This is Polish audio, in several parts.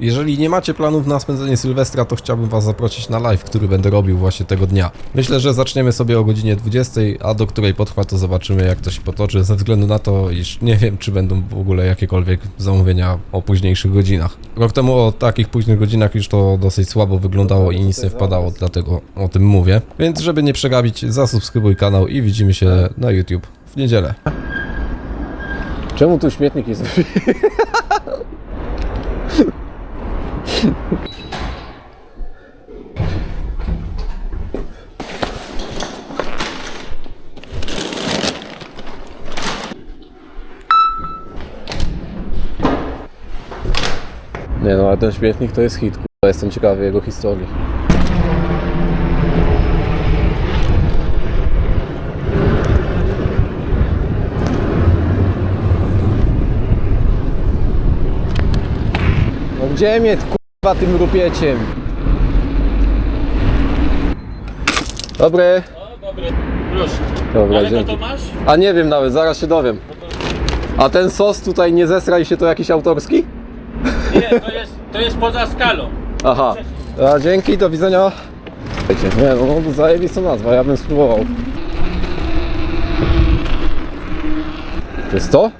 Jeżeli nie macie planów na spędzenie Sylwestra, to chciałbym was zaprosić na live, który będę robił właśnie tego dnia. Myślę, że zaczniemy sobie o godzinie 20, a do której potrwa to zobaczymy jak to się potoczy, ze względu na to, iż nie wiem czy będą w ogóle jakiekolwiek zamówienia o późniejszych godzinach. Rok temu o takich późnych godzinach już to dosyć słabo wyglądało i nic nie wpadało, dlatego o tym mówię. Więc żeby nie przegapić, zasubskrybuj kanał i widzimy się na YouTube w niedzielę. Czemu tu śmietnik jest? Nie no, ale ten śmietnik to jest hit, k***a. Jestem ciekawy jego historii. No gdzie mnie k***a tym rupieciem? Dobry. Dobry, proszę. Dobra, Ale dzięki. to masz? A nie wiem nawet, zaraz się dowiem. A ten sos tutaj nie zesraj się to jakiś autorski? Nie, to jest, to jest poza skalą. Aha. A dzięki, do widzenia. Słuchajcie, Nie no, no zajebista nazwa, ja bym spróbował. To jest to?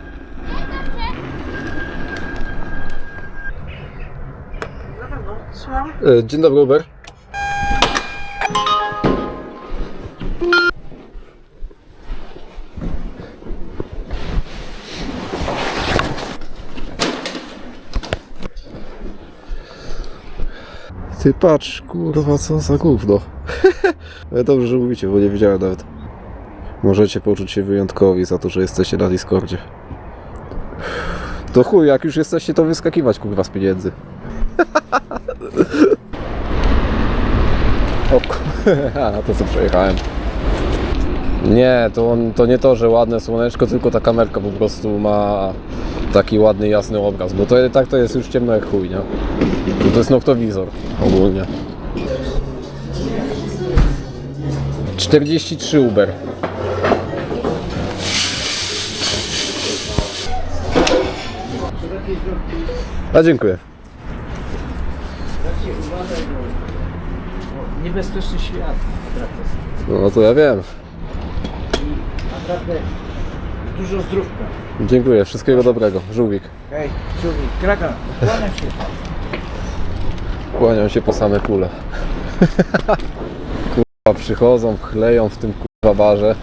Dzień dobry, Uber. Ty patrz, kurwa, co za gówno. Dobrze, że mówicie, bo nie wiedziałem nawet. Możecie poczuć się wyjątkowi za to, że jesteście na Discordzie. To chuj, jak już jesteście, to wyskakiwać, kurwa, z pieniędzy. o kurwa, na to co przejechałem. Nie, to, to nie to, że ładne słoneczko, tylko ta kamerka po prostu ma taki ładny, jasny obraz, bo to tak to jest już ciemno jak chuj, nie? To jest noktowizor ogólnie. 43 Uber. A dziękuję. Niebezpieczny świat. No to ja wiem. Naprawdę dużo zdrówka. Dziękuję. Wszystkiego dobrego. Żółwik. Hej, człowiek, kraka, kłaniam się. Kłaniam się po same kule. kurwa przychodzą, chleją w tym kurwa barze.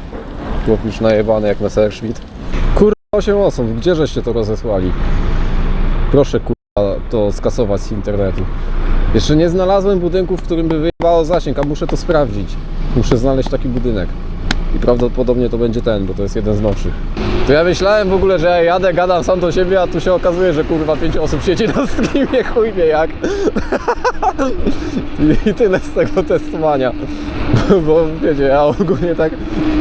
Chłop już najebany jak Messerschmitt. Kurwa 8 osób, gdzie żeście to rozesłali? Proszę kurwa to skasować z internetu. Jeszcze nie znalazłem budynku, w którym by wyjebało zasięg, a muszę to sprawdzić. Muszę znaleźć taki budynek. I prawdopodobnie to będzie ten, bo to jest jeden z nowszych. To ja myślałem w ogóle, że ja jadę, gadam sam do siebie, a tu się okazuje, że kurwa 5 osób siedzi na streamie, chuj wie jak. I tyle z tego testowania. Bo wiecie, ja ogólnie tak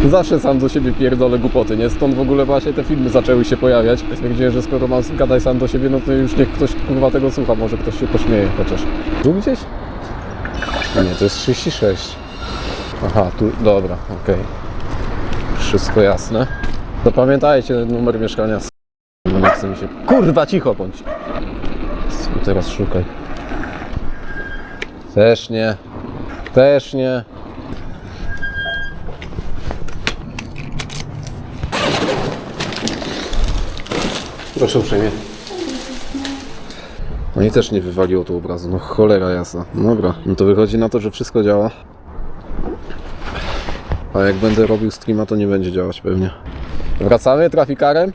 zawsze sam do siebie pierdolę głupoty, nie? Stąd w ogóle właśnie te filmy zaczęły się pojawiać. Stwierdziłem, że skoro mam gadać sam do siebie, no to już niech ktoś kurwa tego słucha, może ktoś się pośmieje chociaż. Tu gdzieś? Nie, to jest 36. Aha, tu, dobra, okej. Wszystko jasne. To pamiętajcie numer mieszkania. Bo nie chce mi się... Kurwa, cicho bądź. Teraz szukaj. Też nie. Też nie. Proszę uprzejmie. No i też nie wywaliło tu obrazu, no cholera jasna. Dobra, no to wychodzi na to, że wszystko działa. A jak będę robił streama, to nie będzie działać pewnie. Wracamy trafikarem?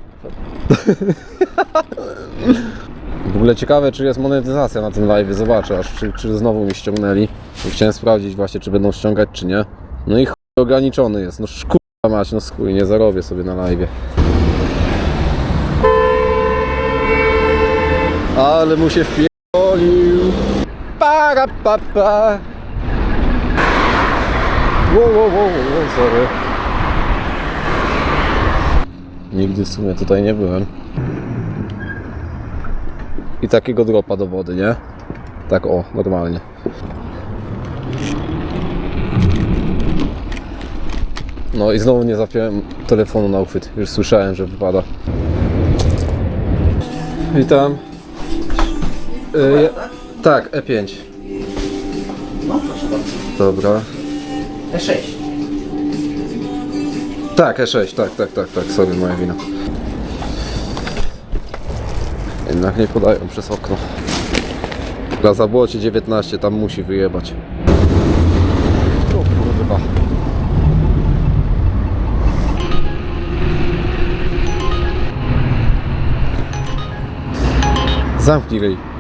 W ogóle ciekawe, czy jest monetyzacja na tym live. Zobaczę, aż czy, czy znowu mi ściągnęli. I Chciałem sprawdzić właśnie, czy będą ściągać, czy nie. No i chuj ograniczony jest. No szkurwa mać, no skuj, nie zarobię sobie na live. Ale mu się wpierdolił. Para pa pa. Wow, wow, wow, wow, sorry. Nigdy w sumie tutaj nie byłem. I takiego dropa do wody, nie? Tak o, normalnie. No i znowu nie zapiąłem telefonu na uchwyt. Już słyszałem, że wypada. Witam. Y, tak, E5. No proszę bardzo. Dobra. E6. Tak, E6, tak, tak, tak, tak, sorry, moja wina. Jednak nie podają przez okno. Dla zabłocie 19, tam musi wyjebać. O kurwa. Zamknij ryj.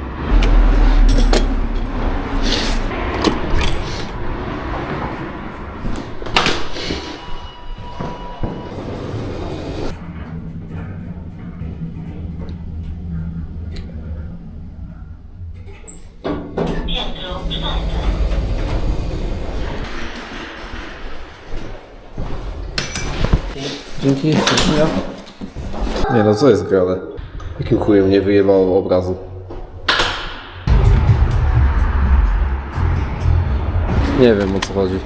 Dzięki. Nie no, co jest grane? Jakim chujem nie wyjebało obrazu? Nie wiem o co chodzi.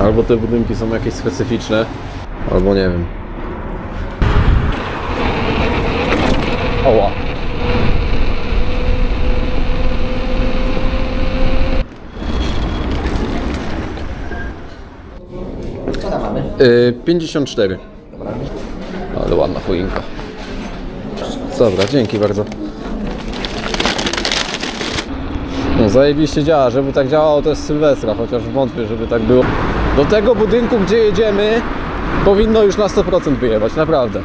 Albo te budynki są jakieś specyficzne, albo nie wiem. Oła. Co tam mamy? Yy, 54. Ale ładna choinka. Dobra, dzięki bardzo. No zajebiście działa, żeby tak działało to jest Sylwestra, chociaż wątpię, żeby tak było. Do tego budynku, gdzie jedziemy, powinno już na 100% wyjebać, naprawdę.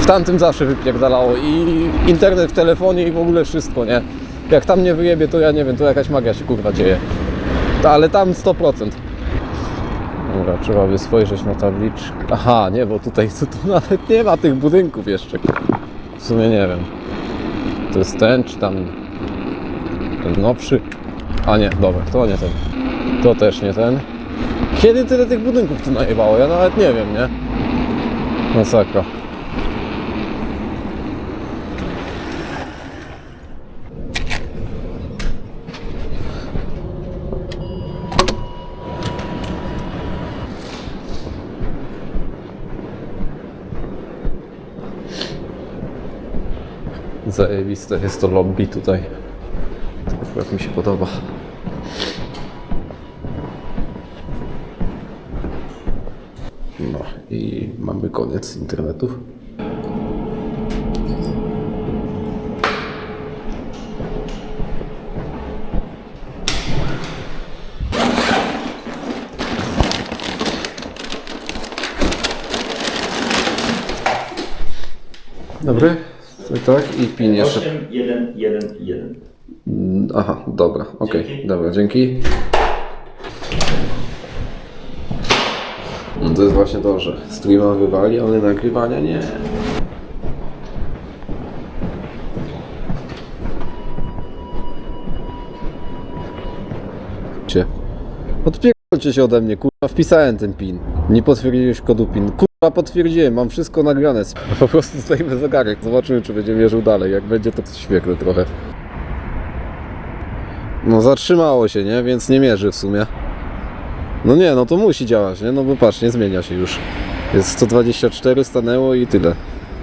W tamtym zawsze wypierdalało i internet w telefonie i w ogóle wszystko, nie? Jak tam nie wyjebie, to ja nie wiem, to jakaś magia się kurwa dzieje. Ale tam 100%. Dobra, trzeba by spojrzeć na tabliczkę. Aha, nie, bo tutaj tu, tu nawet nie ma tych budynków jeszcze. W sumie nie wiem. To jest ten, czy tam ten nowszy? A nie, dobra, to nie ten. To też nie ten. Kiedy tyle tych budynków tu najebało? Ja nawet nie wiem, nie? Masakra. Zajebiste jest to lobby tutaj. To akurat mi się podoba. No i mamy koniec internetu. Dobry. Tak, i pin jeszcze 8, 1, 1, 1. Aha, dobra, okej, Dzięki. dobra, dzięki. No to jest właśnie to, że streama wywali, ale nagrywania nie. Cie. Odpierdolcie się ode mnie, kurwa, wpisałem ten pin. Nie potwierdziłeś kodu pin. Kurwa, potwierdziłem, mam wszystko nagrane. Po prostu stoimy zegarek, zobaczymy, czy będzie mierzył dalej. Jak będzie, to świetne trochę. No zatrzymało się, nie? Więc nie mierzy w sumie. No nie, no to musi działać, nie? No bo patrz, nie zmienia się już. Jest 124, stanęło i tyle.